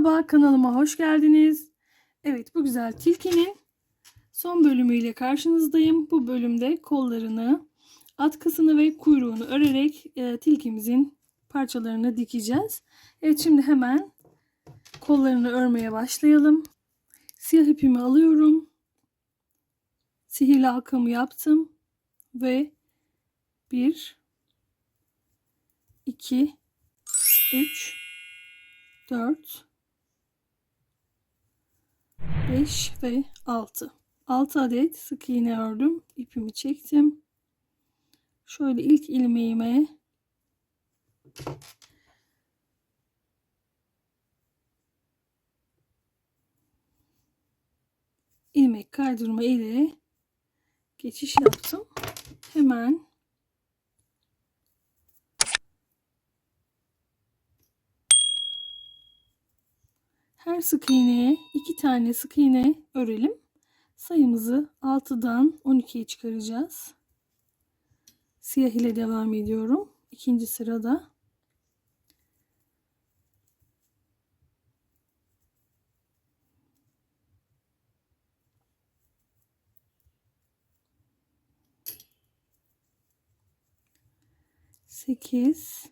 Merhaba, kanalıma hoş geldiniz. Evet, bu güzel tilkinin son bölümüyle karşınızdayım. Bu bölümde kollarını, atkısını ve kuyruğunu örerek e, tilkimizin parçalarını dikeceğiz. Evet, şimdi hemen kollarını örmeye başlayalım. Siyah ipimi alıyorum. Sihirli halkamı yaptım ve 1 2 3 4 5 ve 6 6 adet sık iğne ördüm. İpimi çektim. Şöyle ilk ilmeğime ilmek kaydırma ile geçiş yaptım. Hemen Her sık iğneye iki tane sık iğne örelim. Sayımızı 6'dan 12'ye çıkaracağız. Siyah ile devam ediyorum. İkinci sırada. Sekiz.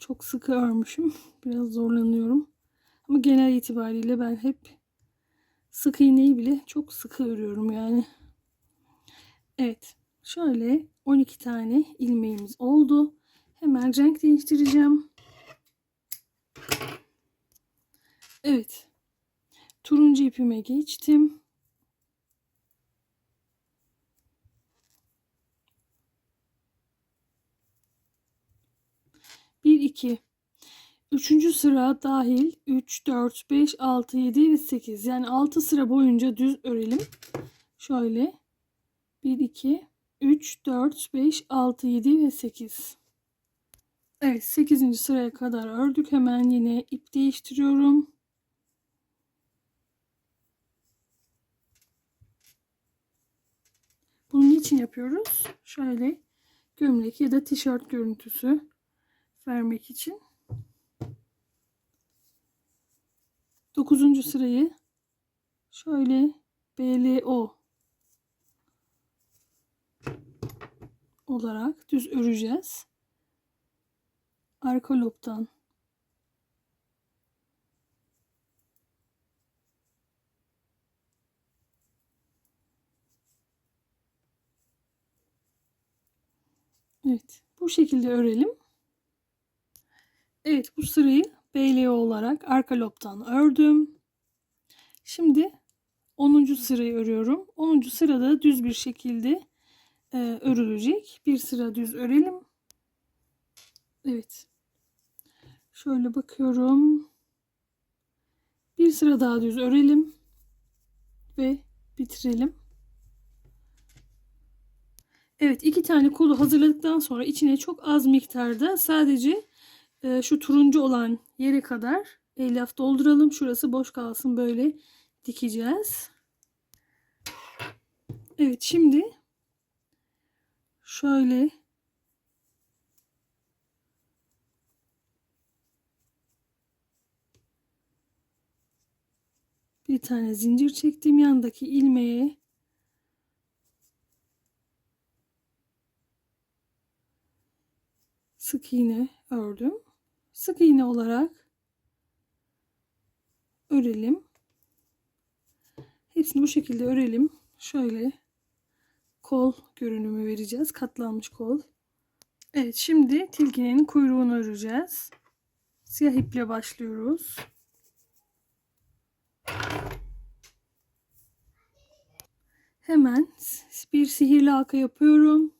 Çok sıkı örmüşüm. Biraz zorlanıyorum. Ama genel itibariyle ben hep sık iğneyi bile çok sıkı örüyorum yani. Evet. Şöyle 12 tane ilmeğimiz oldu. Hemen renk değiştireceğim. Evet. Turuncu ipime geçtim. Bir iki. Üçüncü sıra dahil 3, 4, 5, 6, 7 ve 8. Yani 6 sıra boyunca düz örelim. Şöyle 1, 2, 3, 4, 5, 6, 7 ve 8. Evet 8. sıraya kadar ördük. Hemen yine ip değiştiriyorum. Bunun için yapıyoruz? Şöyle gömlek ya da tişört görüntüsü vermek için. 9. sırayı şöyle BLO olarak düz öreceğiz. Arka lobdan Evet, bu şekilde örelim. Evet, bu sırayı BLO olarak arka lobdan ördüm. Şimdi 10. sırayı örüyorum. 10. sırada düz bir şekilde e, örülecek. Bir sıra düz örelim. Evet. Şöyle bakıyorum. Bir sıra daha düz örelim ve bitirelim. Evet, iki tane kolu hazırladıktan sonra içine çok az miktarda sadece e, şu turuncu olan yere kadar elyaf dolduralım. Şurası boş kalsın böyle dikeceğiz. Evet şimdi şöyle bir tane zincir çektim yandaki ilmeğe sık iğne ördüm sık iğne olarak örelim. Hepsini bu şekilde örelim. Şöyle kol görünümü vereceğiz. Katlanmış kol. Evet şimdi tilkinin kuyruğunu öreceğiz. Siyah iple başlıyoruz. Hemen bir sihirli halka yapıyorum.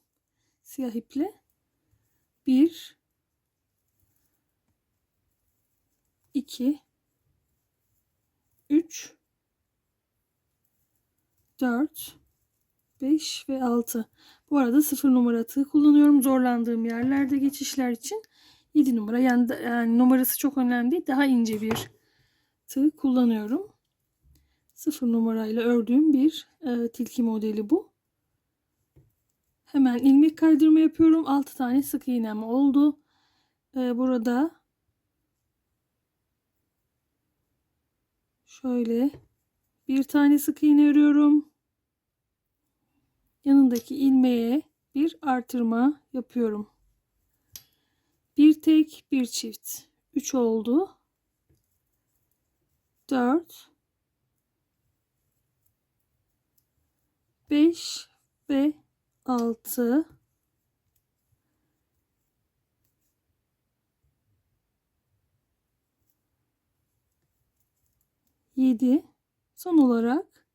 Siyah iple. Bir 2 3 4 5 ve 6. Bu arada 0 numara tığ kullanıyorum. Zorlandığım yerlerde geçişler için 7 numara yani, yani numarası çok önemli değil. Daha ince bir tığ kullanıyorum. 0 numarayla ördüğüm bir e, tilki modeli bu. Hemen ilmek kaydırma yapıyorum. 6 tane sık iğnem oldu. e, burada şöyle bir tane sık iğne örüyorum. Yanındaki ilmeğe bir artırma yapıyorum. Bir tek bir çift. 3 oldu. 4 5 ve 6 7 son olarak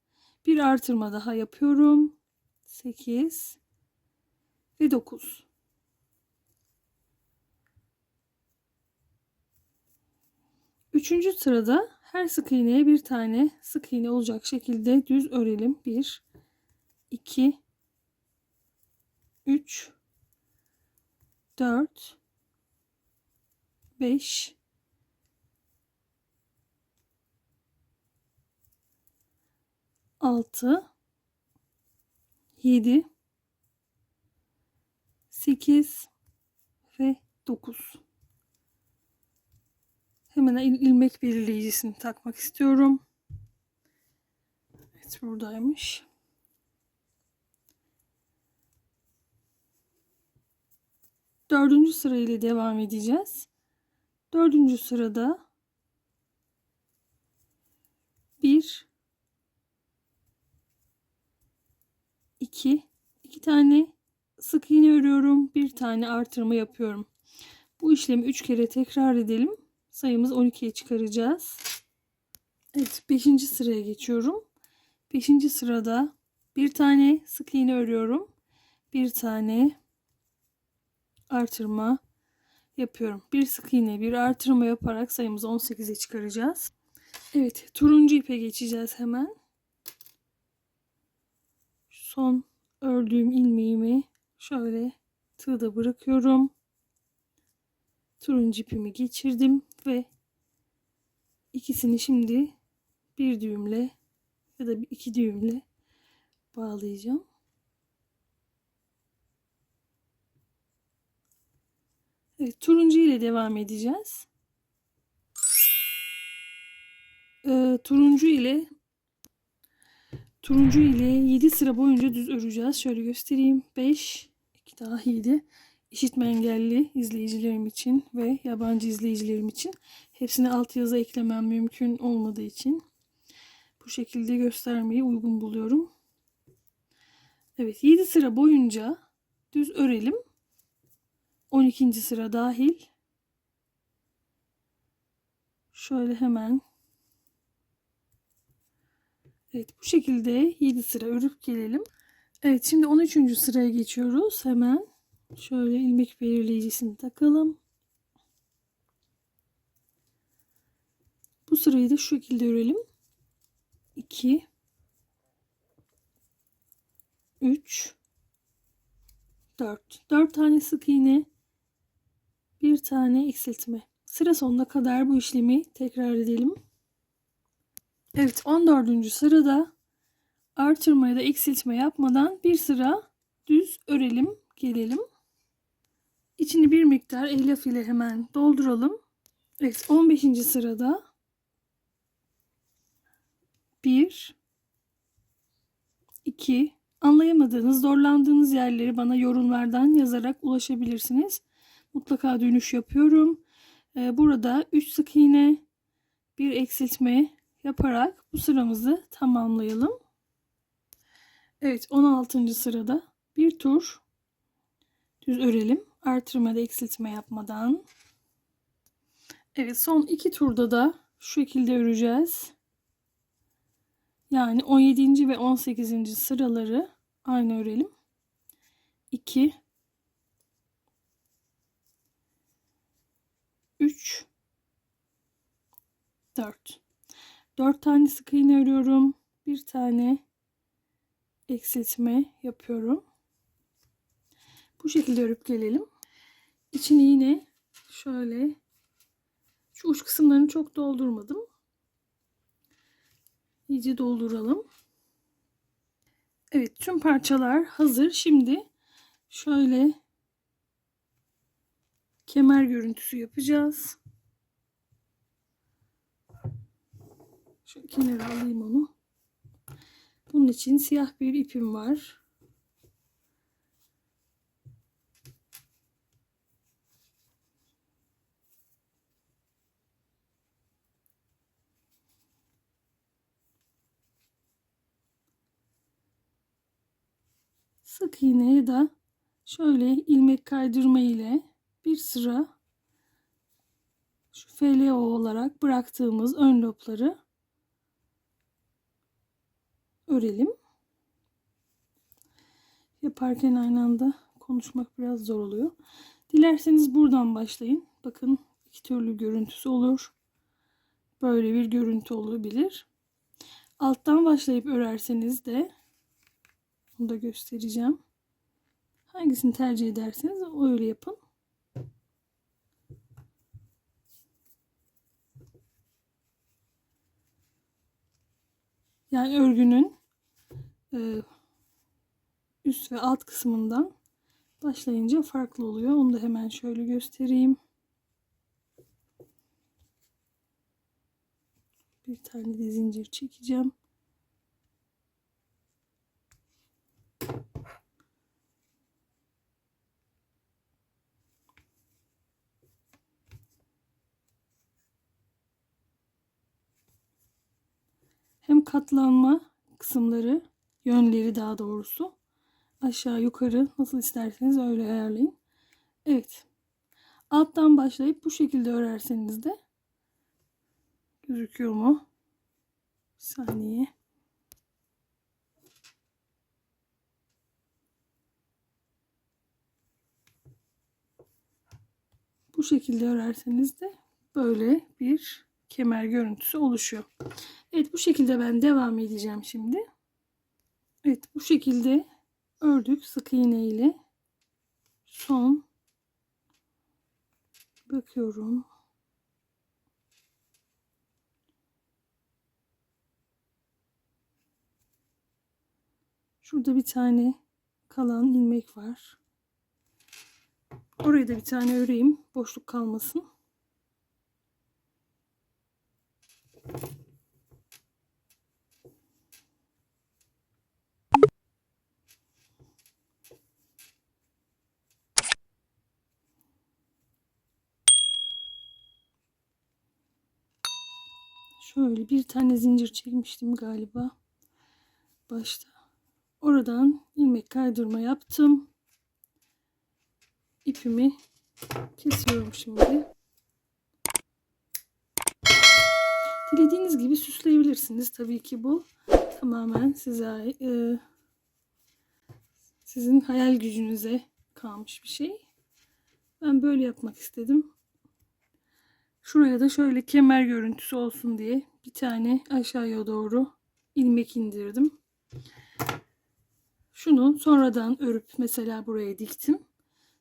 bir artırma daha yapıyorum. 8 ve 9 Üçüncü sırada her sık iğneye bir tane sık iğne olacak şekilde düz örelim. 1 2 3 4 5 6 7 8 ve 9 Hemen il- ilmek belirleyicisini takmak istiyorum. Evet buradaymış. Dördüncü sıra ile devam edeceğiz. Dördüncü sırada bir, iki, iki tane sık iğne örüyorum. Bir tane artırma yapıyorum. Bu işlemi üç kere tekrar edelim. Sayımız 12'ye çıkaracağız. Evet 5. sıraya geçiyorum. 5. sırada bir tane sık iğne örüyorum. Bir tane artırma yapıyorum. Bir sık iğne bir artırma yaparak sayımızı 18'e çıkaracağız. Evet turuncu ipe geçeceğiz hemen. Son ördüğüm ilmeğimi şöyle tığda bırakıyorum. Turuncu ipimi geçirdim ve ikisini şimdi bir düğümle ya da iki düğümle bağlayacağım. Evet, turuncu ile devam edeceğiz. Ee, turuncu ile turuncu ile 7 sıra boyunca düz öreceğiz. Şöyle göstereyim. 5, 2 daha 7. İşitme engelli izleyicilerim için ve yabancı izleyicilerim için hepsini alt yazı eklemem mümkün olmadığı için bu şekilde göstermeyi uygun buluyorum. Evet 7 sıra boyunca düz örelim. 12. sıra dahil. Şöyle hemen Evet bu şekilde 7 sıra örüp gelelim. Evet şimdi 13. sıraya geçiyoruz. Hemen şöyle ilmek belirleyicisini takalım. Bu sırayı da şu şekilde örelim. 2 3 4 4 tane sık iğne bir tane eksiltme. Sıra sonuna kadar bu işlemi tekrar edelim. Evet 14. sırada artırma ya da eksiltme yapmadan bir sıra düz örelim gelelim. İçini bir miktar elyaf ile hemen dolduralım. Evet 15. sırada 1 2 anlayamadığınız, zorlandığınız yerleri bana yorumlardan yazarak ulaşabilirsiniz. Mutlaka dönüş yapıyorum. Ee, burada 3 sık iğne, bir eksiltme yaparak bu sıramızı tamamlayalım. Evet 16. sırada bir tur düz örelim. Artırma da eksiltme yapmadan. Evet son iki turda da şu şekilde öreceğiz. Yani 17. ve 18. sıraları aynı örelim. 2 3 4 4 tane sık iğne örüyorum. Bir tane eksiltme yapıyorum. Bu şekilde örüp gelelim. İçini yine şöyle şu uç kısımlarını çok doldurmadım. İyice dolduralım. Evet tüm parçalar hazır. Şimdi şöyle kemer görüntüsü yapacağız. Şu kenara alayım onu. Bunun için siyah bir ipim var. Sık iğne ya da şöyle ilmek kaydırma ile bir sıra şu FLO olarak bıraktığımız ön lobları örelim. Yaparken aynı anda konuşmak biraz zor oluyor. Dilerseniz buradan başlayın. Bakın iki türlü görüntüsü olur. Böyle bir görüntü olabilir. Alttan başlayıp örerseniz de onu da göstereceğim. Hangisini tercih ederseniz öyle yapın. Yani örgünün üst ve alt kısmından başlayınca farklı oluyor. Onu da hemen şöyle göstereyim. Bir tane de zincir çekeceğim. Hem katlanma kısımları, yönleri daha doğrusu aşağı yukarı nasıl isterseniz öyle ayarlayın. Evet. Alttan başlayıp bu şekilde örerseniz de gözüküyor mu? Bir saniye. Bu şekilde örerseniz de böyle bir kemer görüntüsü oluşuyor. Evet bu şekilde ben devam edeceğim şimdi. Evet bu şekilde ördük sık iğne ile son bakıyorum. Şurada bir tane kalan ilmek var. Oraya da bir tane öreyim. Boşluk kalmasın. Şöyle bir tane zincir çekmiştim galiba. Başta. Oradan ilmek kaydırma yaptım. İpimi kesiyorum şimdi. Dilediğiniz gibi süsleyebilirsiniz. Tabii ki bu tamamen size e, sizin hayal gücünüze kalmış bir şey. Ben böyle yapmak istedim. Şuraya da şöyle kemer görüntüsü olsun diye bir tane aşağıya doğru ilmek indirdim. Şunu sonradan örüp mesela buraya diktim.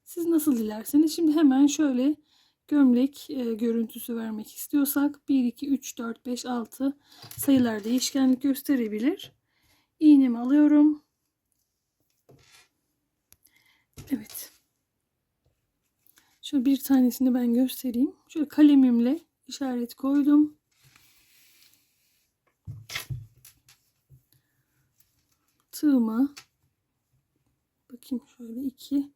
Siz nasıl dilerseniz. Şimdi hemen şöyle gömlek e, görüntüsü vermek istiyorsak 1, 2, 3, 4, 5, 6 sayılar değişkenlik gösterebilir. İğnemi alıyorum. Evet. Şöyle bir tanesini ben göstereyim. Şöyle kalemimle işaret koydum. Tığıma bakayım şöyle iki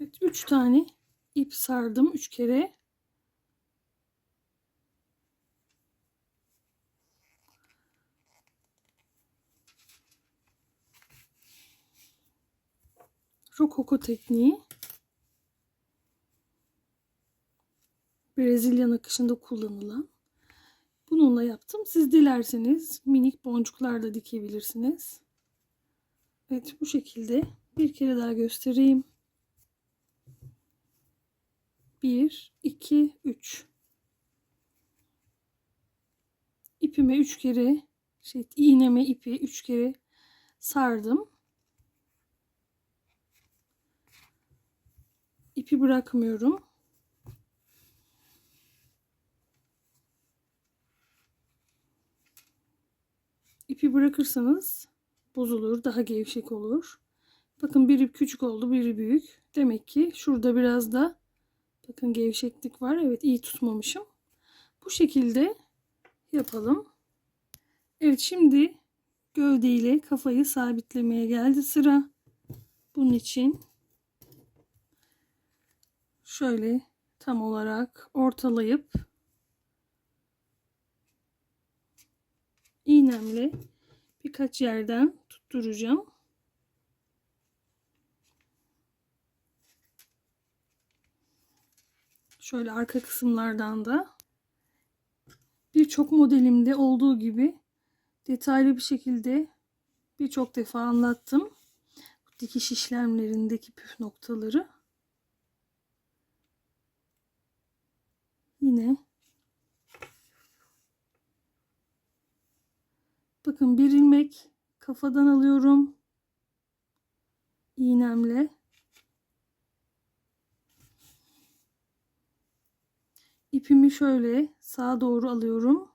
Evet, üç tane ip sardım üç kere. Rokoko tekniği. Brezilya nakışında kullanılan. Bununla yaptım. Siz dilerseniz minik boncuklar da dikebilirsiniz. Evet bu şekilde bir kere daha göstereyim. 1 2 3 İpime 3 kere şey iğneme ipi 3 kere sardım. İpi bırakmıyorum. İpi bırakırsanız bozulur, daha gevşek olur. Bakın biri küçük oldu, biri büyük. Demek ki şurada biraz da bakın gevşeklik var. Evet iyi tutmamışım. Bu şekilde yapalım. Evet şimdi gövde ile kafayı sabitlemeye geldi sıra. Bunun için şöyle tam olarak ortalayıp iğnemle birkaç yerden tutturacağım. Şöyle arka kısımlardan da birçok modelimde olduğu gibi detaylı bir şekilde birçok defa anlattım. Dikiş işlemlerindeki püf noktaları. Yine bakın bir ilmek kafadan alıyorum. iğnemle ipimi şöyle sağa doğru alıyorum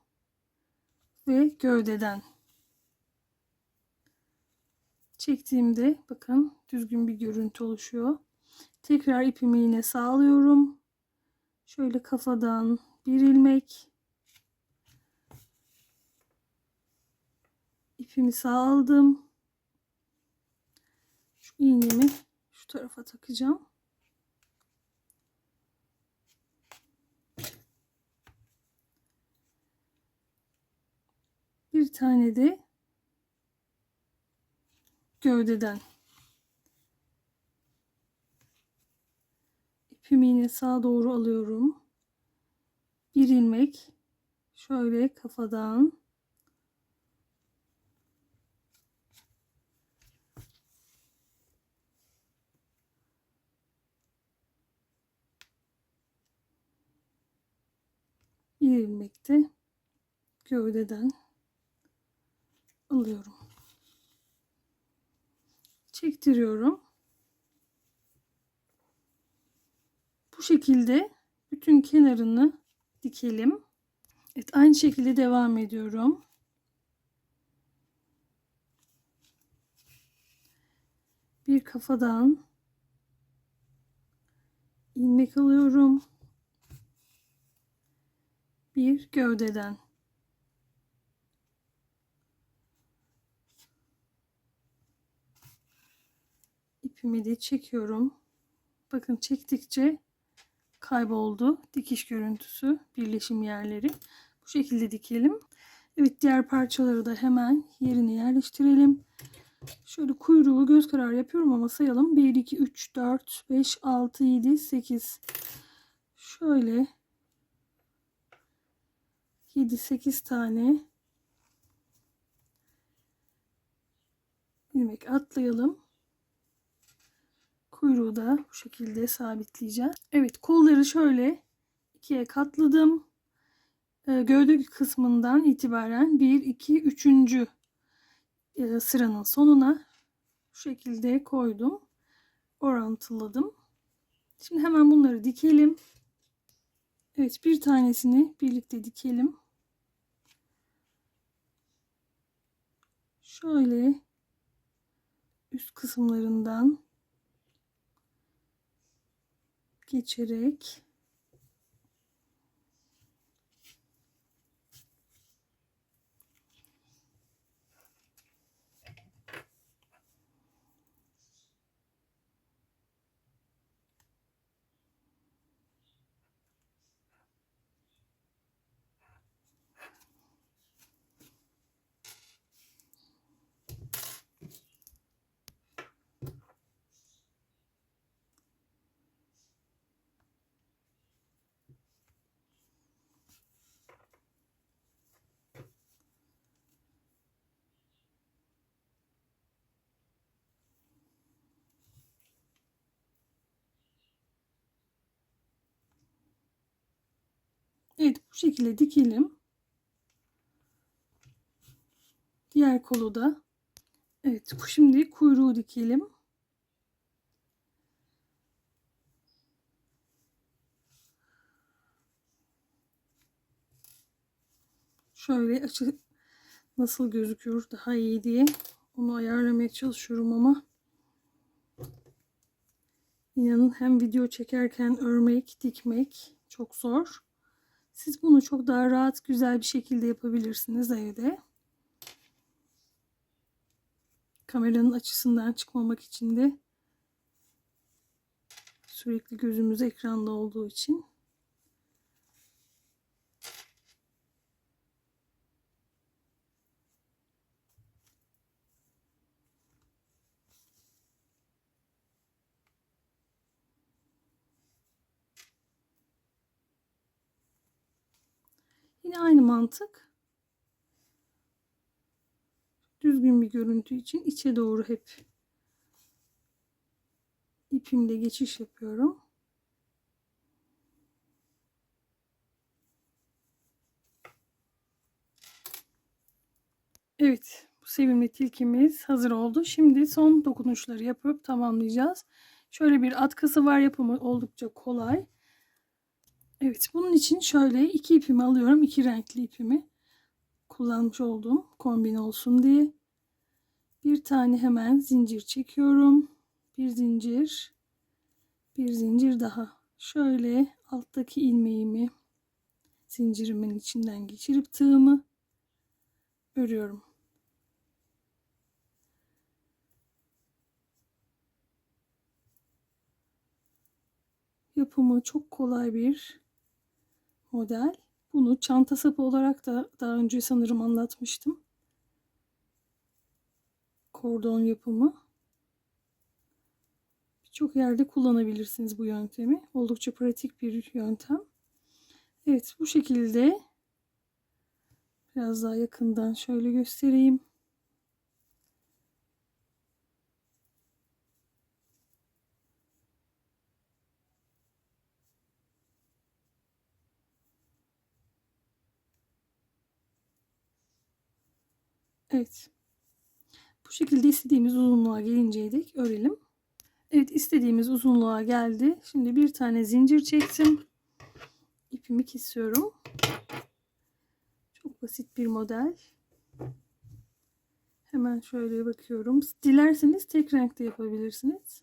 ve gövdeden çektiğimde bakın düzgün bir görüntü oluşuyor. Tekrar ipimi yine sağlıyorum. Şöyle kafadan bir ilmek ipimi sağladım. Şu iğnemi şu tarafa takacağım. Bir tane de gövdeden ipimi yine sağa doğru alıyorum. Bir ilmek şöyle kafadan bir ilmek de gövdeden alıyorum. Çektiriyorum. Bu şekilde bütün kenarını dikelim. Evet aynı şekilde devam ediyorum. Bir kafadan ilmek alıyorum. Bir gövdeden ipimi de çekiyorum. Bakın çektikçe kayboldu dikiş görüntüsü, birleşim yerleri. Bu şekilde dikelim. Evet diğer parçaları da hemen yerine yerleştirelim. Şöyle kuyruğu göz kararı yapıyorum ama sayalım. 1, 2, 3, 4, 5, 6, 7, 8. Şöyle 7, 8 tane ilmek atlayalım. Kuyruğu da bu şekilde sabitleyeceğiz. Evet kolları şöyle ikiye katladım. Ee, gövde kısmından itibaren 1, 2, 3. E, sıranın sonuna bu şekilde koydum. Orantıladım. Şimdi hemen bunları dikelim. Evet bir tanesini birlikte dikelim. Şöyle üst kısımlarından geçerek Evet bu şekilde dikelim. Diğer kolu da. Evet şimdi kuyruğu dikelim. Şöyle açı nasıl gözüküyor daha iyi diye onu ayarlamaya çalışıyorum ama İnanın hem video çekerken örmek, dikmek çok zor. Siz bunu çok daha rahat, güzel bir şekilde yapabilirsiniz evde. Kameranın açısından çıkmamak için de sürekli gözümüz ekranda olduğu için Yine aynı mantık. Düzgün bir görüntü için içe doğru hep ipimle geçiş yapıyorum. Evet, bu sevimli tilkimiz hazır oldu. Şimdi son dokunuşları yapıp tamamlayacağız. Şöyle bir atkısı var yapımı oldukça kolay. Evet bunun için şöyle iki ipimi alıyorum. iki renkli ipimi kullanmış olduğum kombin olsun diye. Bir tane hemen zincir çekiyorum. Bir zincir. Bir zincir daha. Şöyle alttaki ilmeğimi zincirimin içinden geçirip tığımı örüyorum. Yapımı çok kolay bir model. Bunu çanta sapı olarak da daha önce sanırım anlatmıştım. Kordon yapımı. Birçok yerde kullanabilirsiniz bu yöntemi. Oldukça pratik bir yöntem. Evet bu şekilde biraz daha yakından şöyle göstereyim. Evet. Bu şekilde istediğimiz uzunluğa gelinceye dek örelim. Evet istediğimiz uzunluğa geldi. Şimdi bir tane zincir çektim. İpimi kesiyorum. Çok basit bir model. Hemen şöyle bakıyorum. Dilerseniz tek renkte yapabilirsiniz.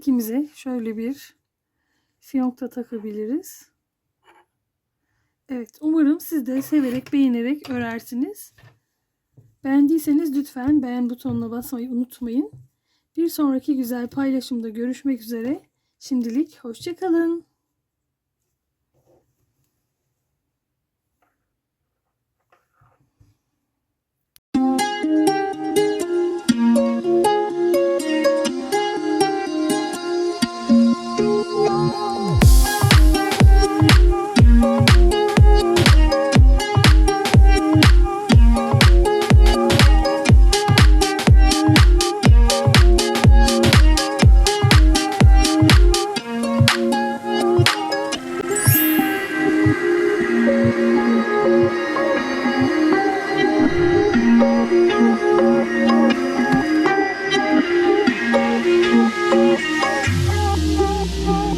Tilkimize şöyle bir fiyonk da takabiliriz. Evet umarım siz de severek beğenerek örersiniz. Beğendiyseniz lütfen beğen butonuna basmayı unutmayın. Bir sonraki güzel paylaşımda görüşmek üzere. Şimdilik hoşçakalın.